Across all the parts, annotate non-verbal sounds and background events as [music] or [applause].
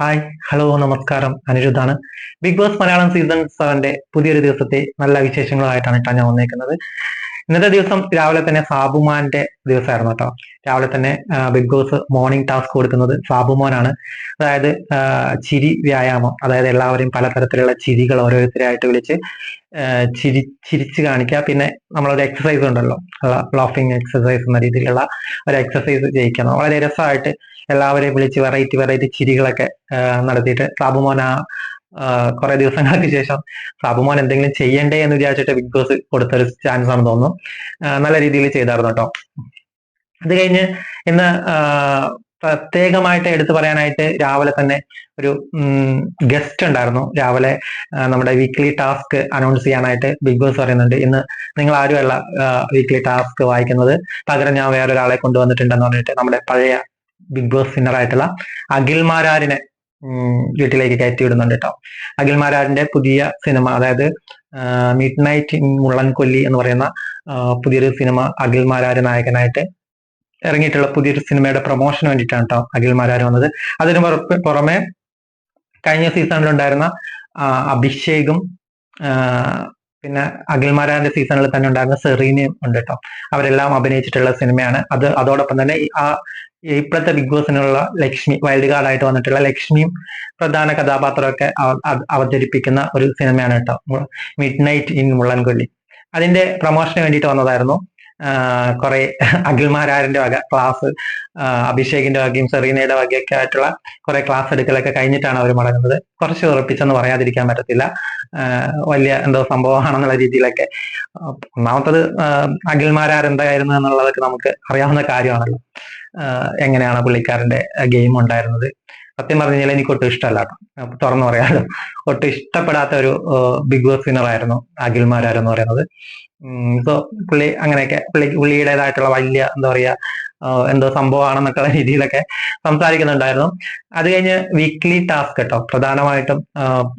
Hi hello നമസ്കാരം. അനിരുദ്ധാണ്. Big boss Malayalam season സെവന്റെ പുതിയൊരു ദിവസത്തെ നല്ല വിശേഷങ്ങളുമായിട്ടാണ് ഞാൻ വന്നേക്കുന്നത്. ഇന്നത്തെ ദിവസം രാവിലെ തന്നെ സാബുമാന്റെ ദിവസമായിരുന്നു കേട്ടോ. രാവിലെ തന്നെ ബിഗ് ബോസ് മോർണിംഗ് ടാസ്ക് കൊടുക്കുന്നത് സാബുമോനാണ് അതായത് ചിരി വ്യായാമം. അതായത് എല്ലാവരെയും പലതരത്തിലുള്ള ചിരികൾ ഓരോരുത്തരായിട്ട് വിളിച്ച് ചിരി ചിരിച്ച് കാണിക്കുക. പിന്നെ നമ്മളൊരു എക്സസൈസ് ഉണ്ടല്ലോ. ലാഫിംഗ് എക്സസൈസ് എന്ന രീതിയിലുള്ള ഒരു എക്സസൈസ് ചെയ്യിക്കണം വളരെ രസമായിട്ട് എല്ലാവരെയും വിളിച്ച് വെറൈറ്റി വെറൈറ്റി ചിരികളൊക്കെ നടത്തിയിട്ട് സാബുമോൻ ആ, കുറെ ദിവസങ്ങൾക്ക് ശേഷം സാബുമോൻ എന്തെങ്കിലും ചെയ്യണ്ടേ എന്ന് വിചാരിച്ചിട്ട് ബിഗ് ബോസ് കൊടുത്തൊരു ചാൻസ് ആണെന്ന് തോന്നുന്നു. നല്ല രീതിയിൽ ചെയ്തായിരുന്നു കേട്ടോ അത് കഴിഞ്ഞ് ഇന്ന് പ്രത്യേകമായിട്ട് എടുത്തു പറയാനായിട്ട് രാവിലെ തന്നെ ഒരു ഗസ്റ്റ് ഉണ്ടായിരുന്നു. രാവിലെ നമ്മുടെ വീക്ക്ലി ടാസ്ക് അനൗൺസ് ചെയ്യാനായിട്ട് ബിഗ് ബോസ് പറയുന്നുണ്ട്. ഇന്ന് നിങ്ങൾ ആരുമല്ല വീക്ക്ലി ടാസ്ക് വായിക്കുന്നത്. പകരം ഞാൻ വേറൊരാളെ കൊണ്ടുവന്നിട്ടുണ്ടെന്ന് പറഞ്ഞിട്ട് നമ്മുടെ പഴയ ബിഗ് ബോസ് വിന്നർ ആയിട്ടുള്ള അഖിൽ മാരാരിനെ വീട്ടിലേക്ക് കയറ്റി വിടുന്നുണ്ട് കേട്ടോ അഖിൽ മാരാരിന്റെ പുതിയ സിനിമ അതായത് മിഡ് നൈറ്റ് ഇൻ മുള്ളൻകൊല്ലി എന്ന് പറയുന്ന പുതിയൊരു സിനിമ അഖിൽ മാരാര് നായകനായിട്ട് ഇറങ്ങിയിട്ടുള്ള പുതിയൊരു സിനിമയുടെ പ്രൊമോഷന് വേണ്ടിയിട്ടാണ് കേട്ടോ അഖിൽ മാരാര് വന്നത്. അതിന് പുറമെ കഴിഞ്ഞ സീസണിലുണ്ടായിരുന്ന അഭിഷേകും പിന്നെ അഖിൽ മാരാന്റെ സീസണിൽ തന്നെ ഉണ്ടായിരുന്ന സെറീനയും ഉണ്ട് കേട്ടോ അവരെല്ലാം അഭിനയിച്ചിട്ടുള്ള സിനിമയാണ്. അത് അതോടൊപ്പം തന്നെ ആ ഇപ്പോഴത്തെ ബിഗ് ബോസിനുള്ള ലക്ഷ്മി വൈൽഡ് കാർഡായിട്ട് വന്നിട്ടുള്ള ലക്ഷ്മിയും പ്രധാന കഥാപാത്രമൊക്കെ അവ- അവ- അവതരിപ്പിക്കുന്ന ഒരു സിനിമയാണ് കേട്ടോ മിഡ് നൈറ്റ് ഇൻ മുള്ളൻകൊല്ലി. അതിന്റെ പ്രൊമോഷന് വേണ്ടിയിട്ട് വന്നതായിരുന്നു. കുറെ അഖിൽമാരാറിന്റെ വക ക്ലാസ് അഭിഷേകിന്റെ വകയും സെറീനയുടെ വകയൊക്കെ ആയിട്ടുള്ള കുറെ ക്ലാസ് എടുക്കലൊക്കെ കഴിഞ്ഞിട്ടാണ് അവർ മടങ്ങുന്നത്. കുറച്ച് ഉറപ്പിച്ചെന്ന് പറയാതിരിക്കാൻ പറ്റത്തില്ല. വലിയ എന്തോ സംഭവമാണെന്നുള്ള രീതിയിലൊക്കെ. ഒന്നാമത്തത് അഖിൽമാരാരെന്തായിരുന്നു എന്നുള്ളതൊക്കെ നമുക്ക് അറിയാവുന്ന കാര്യമാണല്ലോ. എങ്ങനെയാണ് പുള്ളിക്കാരന്റെ ഗെയിം ഉണ്ടായിരുന്നത്? സത്യം പറഞ്ഞു എനിക്ക് ഒട്ടും ഇഷ്ടമല്ല തുറന്നു പറയാമല്ലോ ഒട്ടും ഇഷ്ടപ്പെടാത്ത ഒരു ബിഗ് ബോസ് വിന്നർ ആയിരുന്നു അഖിൽമാരാർ എന്ന് പറയുന്നത്. സോ പുള്ളി അങ്ങനെയൊക്കെ പുള്ളി പുള്ളിയുടേതായിട്ടുള്ള വലിയ എന്താ പറയാ എന്തോ സംഭവമാണെന്നൊക്കെ [laughs] രീതിയിലൊക്കെ സംസാരിക്കുന്നുണ്ടായിരുന്നു. അത് കഴിഞ്ഞ് വീക്ക്ലി ടാസ്ക് കേട്ടോ പ്രധാനമായിട്ടും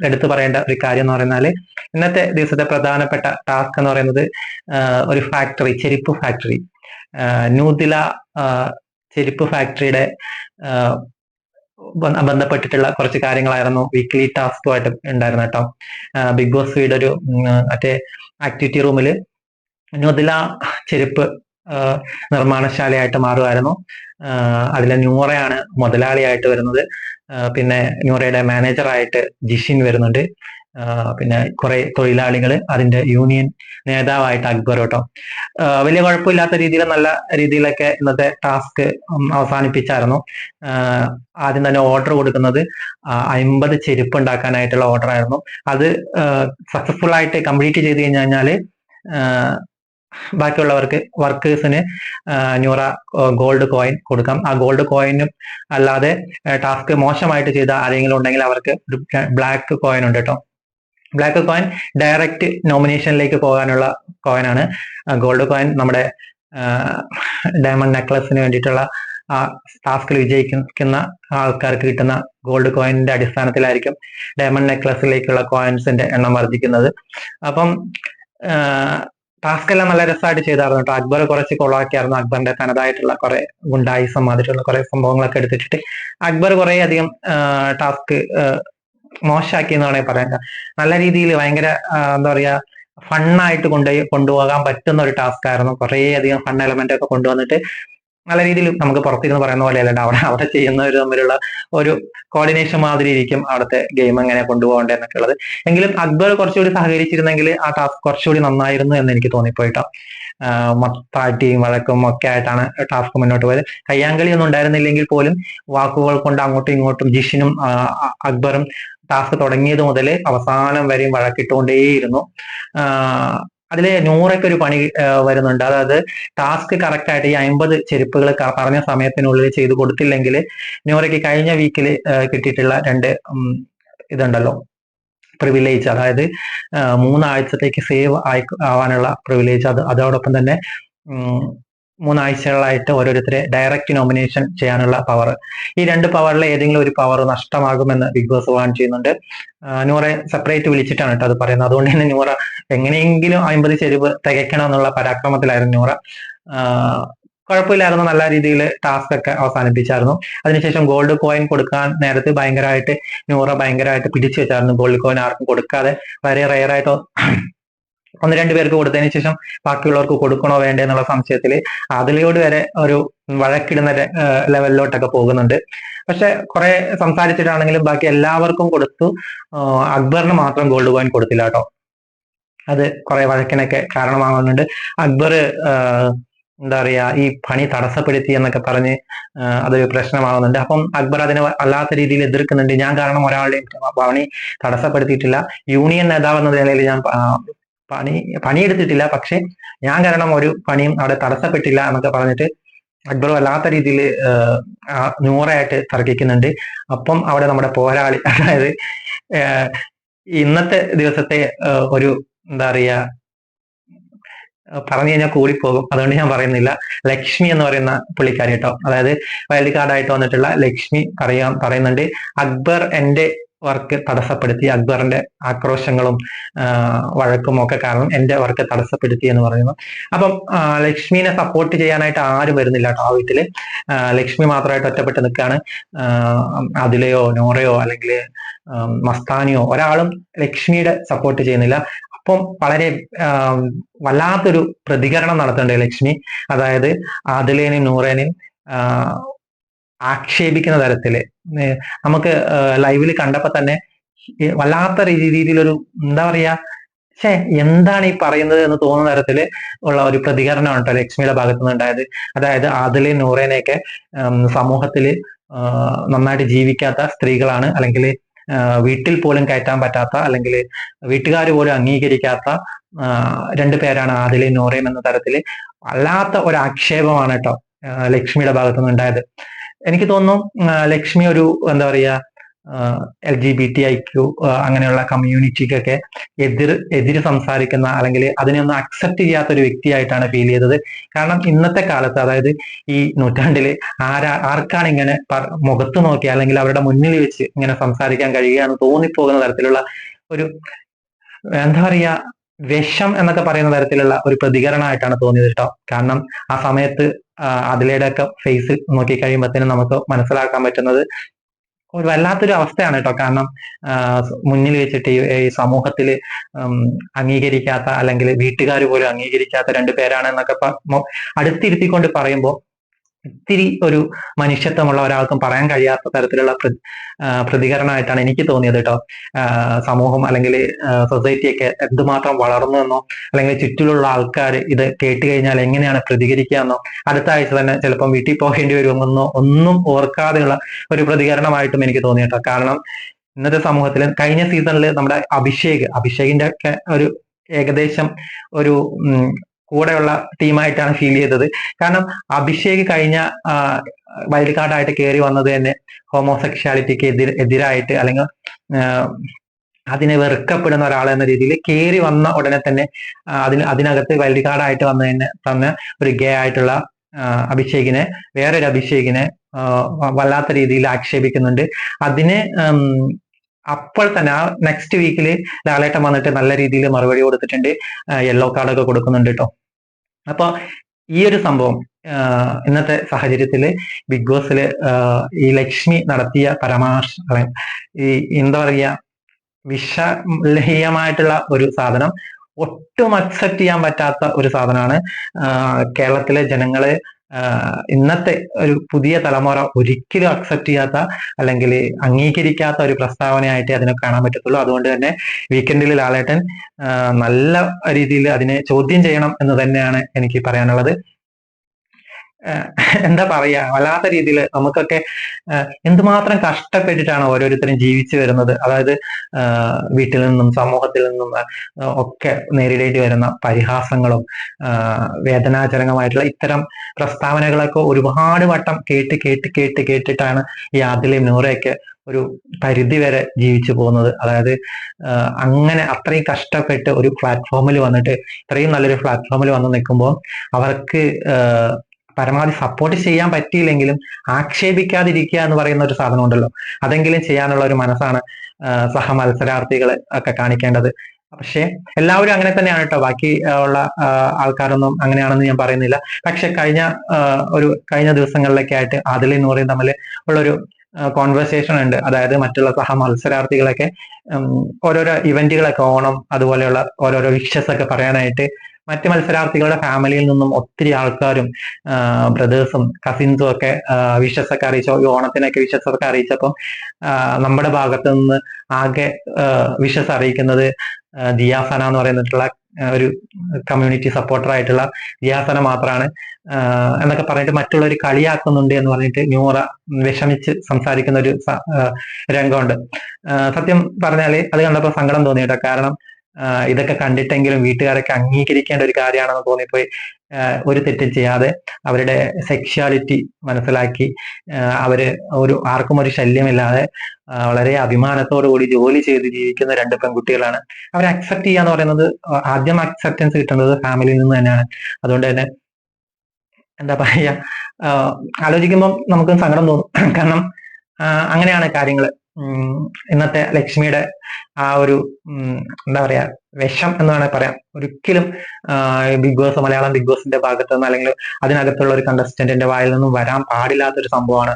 എടുത്തു പറയേണ്ട ഒരു കാര്യം എന്ന് പറയുന്നത് ഇന്നത്തെ ദിവസത്തെ പ്രധാനപ്പെട്ട ടാസ്ക് എന്ന് പറയുന്നത് ഒരു ഫാക്ടറി ചെരുപ്പ് ഫാക്ടറി ആ, ചെരുപ്പ് ഫാക്ടറിയുടെ ബന്ധപ്പെട്ടിട്ടുള്ള കുറച്ച് കാര്യങ്ങളായിരുന്നു വീക്ക്ലി ടാസ്കുമായിട്ട് ഉണ്ടായിരുന്നു കേട്ടോ. ബിഗ് ബോസ് വീട് ഒരു മറ്റേ ആക്ടിവിറ്റി റൂമിൽ ന്യൂദില ചെരുപ്പ് നിർമ്മാണശാലയായിട്ട് മാറുമായിരുന്നു. അതിൽ ന്യൂറയാണ് മുതലാളിയായിട്ട് വരുന്നത്. പിന്നെ ന്യൂറയുടെ മാനേജറായിട്ട് ജിഷിൻ വരുന്നുണ്ട്. പിന്നെ കുറെ തൊഴിലാളികൾ അതിന്റെ യൂണിയൻ നേതാവായിട്ട് അക്ബർ കേട്ടോ. വലിയ കുഴപ്പമില്ലാത്ത രീതിയിൽ നല്ല രീതിയിലൊക്കെ ഇന്നത്തെ ടാസ്ക് അവസാനിപ്പിച്ചായിരുന്നു. ആദ്യം തന്നെ ഓർഡർ കൊടുക്കുന്നത് അമ്പത് ചെരുപ്പ് ഉണ്ടാക്കാനായിട്ടുള്ള ഓർഡർ ആയിരുന്നു അത് സക്സസ്ഫുൾ ആയിട്ട് കംപ്ലീറ്റ് ചെയ്ത് കഴിഞ്ഞു കഴിഞ്ഞാൽ ബാക്കിയുള്ളവർക്ക് വർക്കേഴ്സിന് ന്യൂറ ഗോൾഡ് കോയിൻ കൊടുക്കാം. ആ ഗോൾഡ് കോയിനും അല്ലാതെ ടാസ്ക് മോശമായിട്ട് ചെയ്ത ആരെങ്കിലും ഉണ്ടെങ്കിൽ അവർക്ക് ഒരു ബ്ലാക്ക് കോയിൻ ഉണ്ട് കേട്ടോ ബ്ലാക്ക് കോയിൻ ഡയറക്റ്റ് നോമിനേഷനിലേക്ക് പോകാനുള്ള കോയിനാണ് ഗോൾഡ് കോയിൻ നമ്മുടെ ഡയമണ്ട് നെക്ലസിന് വേണ്ടിയിട്ടുള്ള ആ ടാസ്കിൽ വിജയിക്കുന്ന ആൾക്കാർക്ക് കിട്ടുന്ന ഗോൾഡ് കോയിനിന്റെ അടിസ്ഥാനത്തിലായിരിക്കും ഡയമണ്ട് നെക്ലസിലേക്കുള്ള കോയിൻസിന്റെ എണ്ണം വർദ്ധിക്കുന്നത്. അപ്പം ടാസ്ക് എല്ലാം നല്ല രസമായിട്ട് ചെയ്തായിരുന്നു കേട്ടോ. അക്ബർ കുറച്ച് കൊളാക്കിയായിരുന്നു. അക്ബറിന്റെ തനതായിട്ടുള്ള കുറെ ഗുണ്ടായിസം മാതിരിയുള്ള കുറെ സംഭവങ്ങളൊക്കെ എടുത്തിട്ട് അക്ബർ കുറെ അധികം ടാസ്ക് മോശമാക്കി എന്ന് വേണമെങ്കിൽ പറയാം നല്ല രീതിയിൽ ഭയങ്കര എന്താ പറയാ ഫണ്ണായിട്ട് കൊണ്ടുപോയി കൊണ്ടുപോകാൻ പറ്റുന്ന ഒരു ടാസ്ക് ആയിരുന്നു കുറേ അധികം ഫൺ എലമെന്റ് ഒക്കെ കൊണ്ടുവന്നിട്ട് നല്ല രീതിയിൽ നമുക്ക് പുറത്തിരുന്ന് പറയുന്ന പോലെ അല്ലാണ്ട് അവിടെ അവിടെ ചെയ്യുന്നവർ തമ്മിലുള്ള ഒരു കോർഡിനേഷൻ മാതിരി ഇരിക്കും അവിടുത്തെ ഗെയിം എങ്ങനെ കൊണ്ടുപോകേണ്ടത് എന്നൊക്കെ ഉള്ളത് എങ്കിലും അക്ബർ കുറച്ചുകൂടി സഹകരിച്ചിരുന്നെങ്കിൽ ആ ടാസ്ക് കുറച്ചുകൂടി നന്നായിരുന്നു എന്ന് എനിക്ക് തോന്നിപ്പോയിട്ടോ. മൊത്താട്ടിയും വഴക്കും ഒക്കെ ആയിട്ടാണ് ടാസ്ക് മുന്നോട്ട് പോയത്. കയ്യാങ്കളി ഒന്നും ഉണ്ടായിരുന്നില്ലെങ്കിൽ പോലും വാക്കുകൾ കൊണ്ട് അങ്ങോട്ടും ഇങ്ങോട്ടും ജിഷിനും അക്ബറും ടാസ്ക് തുടങ്ങിയത് മുതൽ അവസാനം വരെയും വഴക്കിട്ടുകൊണ്ടേയിരുന്നു. അതിൽ നൂറൊക്കെ ഒരു പണി വരുന്നുണ്ട്. അതായത് ടാസ്ക് കറക്റ്റ് ആയിട്ട് ഈ അമ്പത് ചെരുപ്പുകൾ പറഞ്ഞ സമയത്തിനുള്ളിൽ ചെയ്തു കൊടുത്തില്ലെങ്കിൽ നൂറയ്ക്ക് കഴിഞ്ഞ വീക്കിൽ കിട്ടിയിട്ടുള്ള രണ്ട് ഇതുണ്ടല്ലോ. പ്രിവിലേജ് അതായത് മൂന്നാഴ്ചത്തേക്ക് സേവ് ആയി ആവാനുള്ള പ്രിവിലേജ് അത് അതോടൊപ്പം തന്നെ മൂന്നാഴ്ചകളായിട്ട് ഓരോരുത്തരെ ഡയറക്റ്റ് നോമിനേഷൻ ചെയ്യാനുള്ള പവർ ഈ രണ്ട് പവറിലെ ഏതെങ്കിലും ഒരു പവർ നഷ്ടമാകുമെന്ന് ബിഗ് ബോസ് വാൺ ചെയ്യുന്നുണ്ട്. നൂറെ സെപ്പറേറ്റ് വിളിച്ചിട്ടാണ് കേട്ടോ അത് പറയുന്നത്. അതുകൊണ്ട് തന്നെ നൂറ എങ്ങനെയെങ്കിലും അമ്പത് ചെരുവ് തികയ്ക്കണം എന്നുള്ള പരാക്രമത്തിലായിരുന്നു നൂറ. കുഴപ്പമില്ലായിരുന്നു. നല്ല രീതിയിൽ ടാസ്ക് ഒക്കെ അവസാനിപ്പിച്ചായിരുന്നു. അതിനുശേഷം ഗോൾഡ് കോയിൻ കൊടുക്കാൻ നേരത്ത് ഭയങ്കരമായിട്ട് നൂറ ഭയങ്കരമായിട്ട് പിടിച്ചു വെച്ചായിരുന്നു. ഗോൾഡ് കോയിൻ ആർക്കും കൊടുക്കാതെ വളരെ റയർ ആയിട്ട് ഒന്ന് രണ്ടു പേർക്ക് കൊടുത്തതിന് ശേഷം ബാക്കിയുള്ളവർക്ക് കൊടുക്കണോ വേണ്ടേ എന്നുള്ള സംശയത്തിൽ അതിലോട് വരെ ഒരു വഴക്കിടുന്ന ലെവലിലോട്ടൊക്കെ പോകുന്നുണ്ട്. പക്ഷെ കുറെ സംസാരിച്ചിട്ടാണെങ്കിലും ബാക്കി എല്ലാവർക്കും കൊടുത്തു. അക്ബറിന് മാത്രം ഗോൾഡ് കോയിൻ കൊടുത്തില്ല കേട്ടോ. അത് കുറെ വഴക്കിനൊക്കെ കാരണമാകുന്നുണ്ട്. അക്ബർ എന്താ പറയാ ഈ പണി തടസ്സപ്പെടുത്തി എന്നൊക്കെ പറഞ്ഞ് അതൊരു പ്രശ്നമാകുന്നുണ്ട്. അപ്പം അക്ബർ അതിനെ അല്ലാത്ത രീതിയിൽ എതിർക്കുന്നുണ്ട്. ഞാൻ കാരണം ഒരാളുടെയും പണി തടസ്സപ്പെടുത്തിയിട്ടില്ല. യൂണിയൻ നേതാവ് എന്ന നിലയിൽ ഞാൻ പണി പണിയെടുത്തിട്ടില്ല. പക്ഷെ ഞാൻ കാരണം ഒരു പണിയും അവിടെ തടസ്സപ്പെട്ടില്ല എന്നൊക്കെ പറഞ്ഞിട്ട് അക്ബർ വല്ലാത്ത രീതിയിൽ നൂറായിട്ട് തർക്കിക്കുന്നുണ്ട്. അപ്പം അവിടെ നമ്മുടെ പോരാളി [laughs] അതായത് ഇന്നത്തെ ദിവസത്തെ ഒരു എന്താ പറയാ പറഞ്ഞു കഴിഞ്ഞാൽ കൂടിപ്പോകും. അതുകൊണ്ട് ഞാൻ പറയുന്നില്ല. ലക്ഷ്മി എന്ന് പറയുന്ന പുള്ളിക്കാരി കേട്ടോ. അതായത് വൈൽഡ് കാർഡായിട്ട് വന്നിട്ടുള്ള ലക്ഷ്മി പറയാൻ പറയുന്നുണ്ട്. അക്ബർ എന്റെ വർക്ക് തടസ്സപ്പെടുത്തി അക്ബറിന്റെ ആക്രോശങ്ങളും വഴക്കും ഒക്കെ കാരണം എന്റെ വർക്ക് തടസ്സപ്പെടുത്തി എന്ന് പറയുന്നു. അപ്പം ലക്ഷ്മിനെ സപ്പോർട്ട് ചെയ്യാനായിട്ട് ആരും വരുന്നില്ല കേട്ടോ ആ വീട്ടിൽ. ലക്ഷ്മി മാത്രമായിട്ട് ഒറ്റപ്പെട്ട് നിൽക്കുകയാണ്. അതിലെയോ നോറയോ അല്ലെങ്കിൽ മസ്താനിയോ ഒരാളും ലക്ഷ്മിയുടെ സപ്പോർട്ട് ചെയ്യുന്നില്ല. അപ്പം വളരെ വല്ലാത്തൊരു പ്രതികരണം നടത്തേണ്ടത് ലക്ഷ്മി. അതായത് ആദിലേനെയും നൂറേനെയും ആക്ഷേപിക്കുന്ന തരത്തിൽ നമുക്ക് ലൈവിൽ കണ്ടപ്പോ തന്നെ വല്ലാത്ത രീതിയിലൊരു എന്താ പറയാ ഛേ എന്താണ് ഈ പറയുന്നത് എന്ന് തോന്നുന്ന തരത്തിൽ ഉള്ള ഒരു പ്രതികരണമാണ് കേട്ടോ ലക്ഷ്മിയുടെ ഭാഗത്തു നിന്ന് ഉണ്ടായത്. അതായത് ആദിലെ നൂറേനെയൊക്കെ സമൂഹത്തിൽ നന്നായിട്ട് ജീവിക്കാത്ത സ്ത്രീകളാണ് അല്ലെങ്കിൽ വീട്ടിൽ പോലും കയറ്റാൻ പറ്റാത്ത അല്ലെങ്കിൽ വീട്ടുകാർ പോലും അംഗീകരിക്കാത്ത രണ്ടു പേരാണ് ആദിലെ നൂറയും എന്ന തരത്തിൽ വല്ലാത്ത ഒരു ആക്ഷേപമാണ് കേട്ടോ ലക്ഷ്മിയുടെ ഭാഗത്തുനിന്ന് ഉണ്ടായത്. എനിക്ക് തോന്നുന്നു ലക്ഷ്മി ഒരു എന്താ പറയാ L G B T I അങ്ങനെയുള്ള കമ്മ്യൂണിറ്റിക്കൊക്കെ എതിർ എതിര് സംസാരിക്കുന്ന അല്ലെങ്കിൽ അതിനെയൊന്നും അക്സെപ്റ്റ് ചെയ്യാത്ത ഒരു വ്യക്തിയായിട്ടാണ് ഫീൽ ചെയ്തത്. കാരണം ഇന്നത്തെ കാലത്ത് അതായത് ഈ നൂറ്റാണ്ടിൽ ആരാ ആർക്കാണ് ഇങ്ങനെ മുഖത്ത് നോക്കി അല്ലെങ്കിൽ അവരുടെ മുന്നിൽ വെച്ച് ഇങ്ങനെ സംസാരിക്കാൻ കഴിയുകയെന്ന് തോന്നിപ്പോകുന്ന തരത്തിലുള്ള ഒരു എന്താ പറയാ വിഷം എന്നൊക്കെ പറയുന്ന തരത്തിലുള്ള ഒരു പ്രതികരണമായിട്ടാണ് തോന്നിയത് കേട്ടോ. കാരണം ആ സമയത്ത് അതിലയുടെ ഒക്കെ ഫേസ് നോക്കി കഴിയുമ്പോഴത്തേനും നമുക്ക് മനസ്സിലാക്കാൻ പറ്റുന്നത് ഒരു വല്ലാത്തൊരു അവസ്ഥയാണ് കേട്ടോ. കാരണം മുന്നിൽ വെച്ചിട്ട് ഈ സമൂഹത്തിൽ അംഗീകരിക്കാത്ത അല്ലെങ്കിൽ വീട്ടുകാർ പോലും അംഗീകരിക്കാത്ത രണ്ടു പേരാണ് എന്നൊക്കെ അടുത്തിരുത്തിക്കൊണ്ട് പറയുമ്പോൾ ഇത്തിരി ഒരു മനുഷ്യത്വമുള്ള ഒരാൾക്കും പറയാൻ കഴിയാത്ത തരത്തിലുള്ള പ്രതികരണമായിട്ടാണ് എനിക്ക് തോന്നിയത് കേട്ടോ. സമൂഹം അല്ലെങ്കിൽ സൊസൈറ്റിയൊക്കെ എന്തുമാത്രം വളർന്നു എന്നോ അല്ലെങ്കിൽ ചുറ്റിലുള്ള ആൾക്കാർ ഇത് കേട്ട് കഴിഞ്ഞാൽ എങ്ങനെയാണ് പ്രതികരിക്കുക എന്നോ അടുത്ത ആഴ്ച തന്നെ ചിലപ്പം വീട്ടിൽ പോകേണ്ടി വരുമെന്നോ ഒന്നും ഓർക്കാതെയുള്ള ഒരു പ്രതികരണമായിട്ടും എനിക്ക് തോന്നി കേട്ടോ. കാരണം ഇന്നത്തെ സമൂഹത്തിൽ കഴിഞ്ഞ സീസണിൽ നമ്മുടെ അഭിഷേക് അഭിഷേകിന്റെ ഒക്കെ ഒരു ഏകദേശം ഒരു കൂടെയുള്ള ടീമായിട്ടാണ് ഫീൽ ചെയ്തത്. കാരണം അഭിഷേക് കഴിഞ്ഞ വൈൽഡ് കാർഡായിട്ട് കയറി വന്നത് തന്നെ ഹോമോസെക്ഷാലിറ്റിക്ക് എതിർ എതിരായിട്ട് അല്ലെങ്കിൽ അതിനെ വെറുക്കപ്പെടുന്ന ഒരാൾ എന്ന രീതിയിൽ കയറി വന്ന ഉടനെ തന്നെ അതിന് അതിനകത്ത് വൈൽഡ് കാർഡായിട്ട് വന്നതിന് തന്നെ ഒരു ഗേ ആയിട്ടുള്ള അഭിഷേകിനെ വേറൊരു അഭിഷേകിനെ വല്ലാത്ത രീതിയിൽ ആക്ഷേപിക്കുന്നുണ്ട്. അതിന് അപ്പോൾ തന്നെ ആ നെക്സ്റ്റ് വീക്കിൽ ലാലേട്ടൻ വന്നിട്ട് നല്ല രീതിയിൽ മറുപടി കൊടുത്തിട്ടുണ്ട്. യെല്ലോ കാർഡൊക്കെ കൊടുക്കുന്നുണ്ട് കേട്ടോ അപ്പൊ ഈ ഒരു സംഭവം ഇന്നത്തെ സാഹചര്യത്തിൽ ബിഗ് ബോസിൽ ഈ ലക്ഷ്മി നടത്തിയ പരാമർശ ഈ എന്താ പറയുക വിഷലഹീയമായിട്ടുള്ള ഒരു സാധനം ഒട്ടും അക്സെപ്റ്റ് ചെയ്യാൻ പറ്റാത്ത ഒരു സാധനമാണ് കേരളത്തിലെ ജനങ്ങൾ ഇന്നത്തെ ഒരു പുതിയ തലമുറ ഒരിക്കലും അക്സെപ്റ്റ് ചെയ്യാത്ത അല്ലെങ്കിൽ അംഗീകരിക്കാത്ത ഒരു പ്രസ്താവനയായിട്ട് അതിനെ കാണാൻ പറ്റത്തുള്ളൂ. അതുകൊണ്ട് തന്നെ വീക്കെൻഡിൽ ലാലേട്ടൻ നല്ല രീതിയിൽ അതിനെ ചോദ്യം ചെയ്യണം എന്ന് തന്നെയാണ് എനിക്ക് പറയാനുള്ളത്. എന്താ പറയാ വല്ലാത്ത രീതിയിൽ നമുക്കൊക്കെ എന്തുമാത്രം കഷ്ടപ്പെട്ടിട്ടാണ് ഓരോരുത്തരും ജീവിച്ചു വരുന്നത്. അതായത് വീട്ടിൽ നിന്നും സമൂഹത്തിൽ നിന്നും ഒക്കെ നേരിടേണ്ടി വരുന്ന പരിഹാസങ്ങളും വേദനാജനകമായിട്ടുള്ള ഇത്തരം പ്രസ്താവനകളൊക്കെ ഒരുപാട് വട്ടം കേട്ട് കേട്ട് കേട്ട് കേട്ടിട്ടാണ് ഈ ആദ്യം നൂറയൊക്കെ ഒരു പരിധി വരെ ജീവിച്ചു പോകുന്നത്. അതായത് അങ്ങനെ അത്രയും കഷ്ടപ്പെട്ട് ഒരു പ്ലാറ്റ്ഫോമിൽ വന്നിട്ട് ഇത്രയും നല്ലൊരു പ്ലാറ്റ്ഫോമിൽ വന്ന് നിൽക്കുമ്പോൾ അവർക്ക് പരമാവധി സപ്പോർട്ട് ചെയ്യാൻ പറ്റിയില്ലെങ്കിലും ആക്ഷേപിക്കാതിരിക്കുക എന്ന് പറയുന്ന ഒരു സാധനം ഉണ്ടല്ലോ. അതെങ്കിലും ചെയ്യാനുള്ള ഒരു മനസ്സാണ് സഹ മത്സരാർത്ഥികൾ ഒക്കെ കാണിക്കേണ്ടത്. പക്ഷേ എല്ലാവരും അങ്ങനെ തന്നെയാണ് കേട്ടോ ബാക്കി ഉള്ള ആൾക്കാരൊന്നും അങ്ങനെയാണെന്ന് ഞാൻ പറയുന്നില്ല. പക്ഷെ കഴിഞ്ഞ ഒരു കഴിഞ്ഞ ദിവസങ്ങളിലൊക്കെ ആയിട്ട് ആദിലി നൂറിയും തമ്മിൽ ഉള്ളൊരു കോൺവെർസേഷൻ ഉണ്ട്. അതായത് മറ്റുള്ള സഹ മത്സരാർത്ഥികളൊക്കെ ഓരോരോ ഇവന്റുകളൊക്കെ ഓണം അതുപോലെയുള്ള ഓരോരോ വിഷസ് ഒക്കെ പറയാനായിട്ട് മറ്റ് മത്സരാർത്ഥികളുടെ ഫാമിലിയിൽ നിന്നും ഒത്തിരി ആൾക്കാരും ബ്രദേഴ്സും കസിൻസും ഒക്കെ വിഷസ് ഒക്കെ അറിയിച്ചു? ഈ ഓണത്തിനൊക്കെ വിഷസ് ഒക്കെ അറിയിച്ചപ്പം നമ്മുടെ ഭാഗത്ത് നിന്ന് ആകെ വിഷസ് അറിയിക്കുന്നത് ദിയാസന എന്ന് പറയുന്നിട്ടുള്ള ഒരു കമ്മ്യൂണിറ്റി സപ്പോർട്ടർ ആയിട്ടുള്ള ദിയാസന മാത്രമാണ് എന്നൊക്കെ പറഞ്ഞിട്ട് മറ്റുള്ളവർ കളിയാക്കുന്നുണ്ട് എന്ന് പറഞ്ഞിട്ട് ന്യൂറ വിഷമിച്ച് സംസാരിക്കുന്ന ഒരു രംഗമുണ്ട്. സത്യം പറഞ്ഞാൽ അത് കണ്ടപ്പോൾ സങ്കടം തോന്നിട്ടോ കാരണം ഇതൊക്കെ കണ്ടിട്ടെങ്കിലും വീട്ടുകാരൊക്കെ അംഗീകരിക്കേണ്ട ഒരു കാര്യമാണെന്ന് തോന്നിപ്പോയി. ഒരു തെറ്റും ചെയ്യാതെ അവരുടെ സെക്ഷുവാലിറ്റി മനസ്സിലാക്കി അവർ ഒരു ആർക്കും ഒരു ശല്യമില്ലാതെ വളരെ അഭിമാനത്തോടു കൂടി ജോലി ചെയ്ത് ജീവിക്കുന്ന രണ്ട് പെൺകുട്ടികളാണ്. അവരെ അക്സെപ്റ്റ് ചെയ്യാന്ന് പറയുന്നത് ആദ്യം അക്സെപ്റ്റൻസ് കിട്ടുന്നത് ഫാമിലിയിൽ നിന്ന് തന്നെയാണ്. അതുകൊണ്ട് തന്നെ എന്താ പറയാ ആലോചിക്കുമ്പോൾ നമുക്ക് സങ്കടം തോന്നും. കാരണം അങ്ങനെയാണ് കാര്യങ്ങൾ ഇന്നത്തെ ലക്ഷ്മിയുടെ ആ ഒരു എന്താ പറയാ വിഷം എന്ന് വേണമെങ്കിൽ പറയാം. ഒരിക്കലും ബിഗ് ബോസ് മലയാളം ബിഗ് ബോസിന്റെ ഭാഗത്ത് നിന്ന് അല്ലെങ്കിൽ അതിനകത്തുള്ള ഒരു കണ്ടസ്റ്റന്റിന്റെ വായിൽ നിന്നും വരാൻ പാടില്ലാത്ത ഒരു സംഭവമാണ്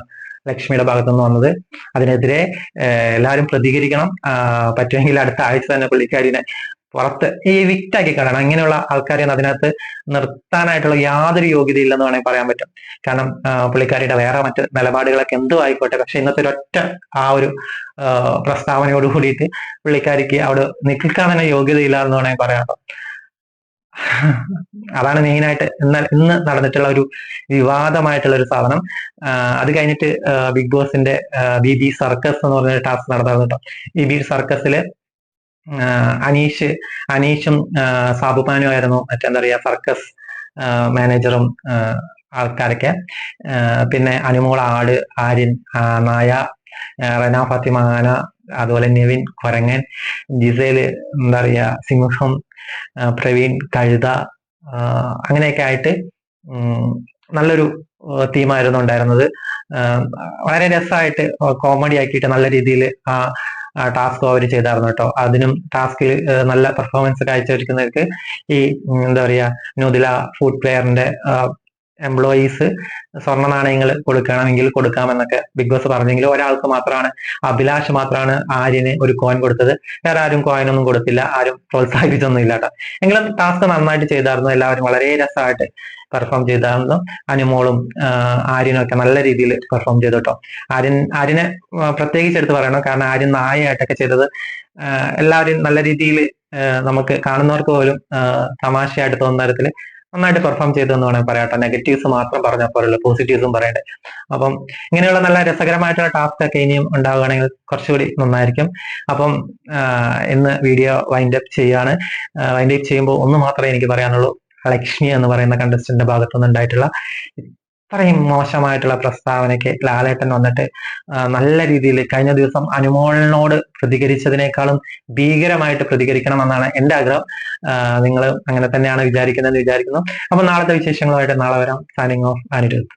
ലക്ഷ്മിയുടെ ഭാഗത്തു നിന്ന് വന്നത്. അതിനെതിരെ എല്ലാവരും പ്രതികരിക്കണം. പറ്റുമെങ്കിൽ അടുത്ത ആഴ്ച തന്നെ പുള്ളിക്കാരിനെ പുറത്ത് ഈ വിക്റ്റാക്കി കളയണം അങ്ങനെയുള്ള ആൾക്കാരെ അതിനകത്ത് നിർത്താനായിട്ടുള്ള യാതൊരു യോഗ്യത ഇല്ലെന്ന് വേണമെങ്കിൽ പറയാൻ പറ്റും. കാരണം പുള്ളിക്കാരിയുടെ വേറെ മറ്റ് നിലപാടുകളൊക്കെ എന്തു ആയിക്കോട്ടെ. പക്ഷെ ഇന്നത്തെ ഒരൊറ്റ ആ ഒരു പ്രസ്താവനയോട് കൂടിയിട്ട് പുള്ളിക്കാരിക്ക് അവിടെ നിൽക്കാൻ തന്നെ യോഗ്യതയില്ല എന്ന് വേണമെങ്കിൽ പറയാം അതാണ് മെയിനായിട്ട് എന്നാൽ ഇന്ന് നടന്നിട്ടുള്ള ഒരു വിവാദമായിട്ടുള്ള ഒരു സാധനം. അത് കഴിഞ്ഞിട്ട് ബിഗ് ബോസിന്റെ ബി ബി സർക്കസ് എന്ന് പറഞ്ഞ ടാസ്ക് നടന്നിരുന്നു കേട്ടോ. ഈ ബി സർക്കസിൽ അനീഷ് അനീഷും സാബുമാനും ആയിരുന്നു മറ്റെന്താ പറയാ സർക്കസ് മാനേജറും ആൾക്കാരൊക്കെ. പിന്നെ അനുമോൾ ആട് ആര്യൻ നായ റന ഫാത്തിമ ആന അതുപോലെ നിവിൻ കൊരങ്ങൻ ജിസേൽ എന്താ പറയാ സിംഹം പ്രവീൺ കഴുത അങ്ങനെയൊക്കെ ആയിട്ട് നല്ലൊരു തീമായിരുന്നു ഉണ്ടായിരുന്നത്. വളരെ രസമായിട്ട് കോമഡി ആക്കിയിട്ട് നല്ല രീതിയിൽ ആ ടാസ്ക് അവർ ചെയ്തായിരുന്നു കേട്ടോ. അതിനും ടാസ്കിൽ നല്ല പെർഫോമൻസ് കാഴ്ചവെക്കുന്നവർക്ക് ഈ എന്താ പറയുക നൂതില ഫുഡ് വെയറിന്റെ എംപ്ലോയീസ് സ്വർണ നാണയങ്ങൾ കൊടുക്കണമെങ്കിൽ കൊടുക്കാമെന്നൊക്കെ ബിഗ് ബോസ് പറഞ്ഞെങ്കിൽ ഒരാൾക്ക് മാത്രമാണ് അഭിലാഷ് മാത്രമാണ് ആര്യന് ഒരു കോയിൻ കൊടുത്തത്. വേറെ ആരും കോയിൻ ഒന്നും കൊടുത്തില്ല ആരും പ്രോത്സാഹിപ്പിച്ചൊന്നും ഇല്ല കേട്ടോ. എങ്കിലും ടാസ്ക് നന്നായിട്ട് ചെയ്തായിരുന്നു എല്ലാവരും വളരെ രസമായിട്ട് പെർഫോം ചെയ്തായിരുന്നു. അനുമോളും ആര്യനും ഒക്കെ നല്ല രീതിയിൽ പെർഫോം ചെയ്തു കേട്ടോ. ആര്യൻ ആര്യനെ പ്രത്യേകിച്ച് എടുത്ത് പറയണം കാരണം ആര്യൻ നായയായിട്ടൊക്കെ ചെയ്തത് എല്ലാവരും നല്ല രീതിയിൽ നമുക്ക് കാണുന്നവർക്ക് പോലും തമാശയായിട്ട് തോന്നുന്ന തരത്തിൽ നന്നായിട്ട് പെർഫോം ചെയ്തു എന്ന് വേണമെങ്കിൽ പറയാട്ടെ നെഗറ്റീവ്സ് മാത്രം പറഞ്ഞാൽ പോലുള്ള പോസിറ്റീവ്സും പറയണ്ടേ. അപ്പം ഇങ്ങനെയുള്ള നല്ല രസകരമായിട്ടുള്ള ടാസ്ക് ഒക്കെ ഇനിയും ഉണ്ടാവുകയാണെങ്കിൽ കുറച്ചുകൂടി നന്നായിരിക്കും. അപ്പം ഇന്ന് വീഡിയോ വൈൻഡ് അപ്പ് ചെയ്യാണ്. വൈൻഡ് അപ്പ് ചെയ്യുമ്പോൾ ഒന്ന് മാത്രമേ എനിക്ക് പറയാനുള്ളൂ. ലക്ഷ്മി എന്ന് പറയുന്ന കണ്ടസ്റ്റന്റിന്റെ ഭാഗത്തുനിന്ന് ഉണ്ടായിട്ടുള്ള ഇത്രയും മോശമായിട്ടുള്ള പ്രസ്താവനയ്ക്ക് ലാലേട്ടൻ വന്നിട്ട് നല്ല രീതിയിൽ കഴിഞ്ഞ ദിവസം അനുമോളിനോട് പ്രതികരിച്ചതിനേക്കാളും ഭീകരമായിട്ട് പ്രതികരിക്കണം എന്നാണ് എന്റെ ആഗ്രഹം നിങ്ങൾ അങ്ങനെ തന്നെയാണ് വിചാരിക്കുന്നതെന്ന് വിചാരിക്കുന്നു. അപ്പൊ നാളത്തെ വിശേഷങ്ങളുമായിട്ട് നാളെ വരാം. Signing off Anirudh.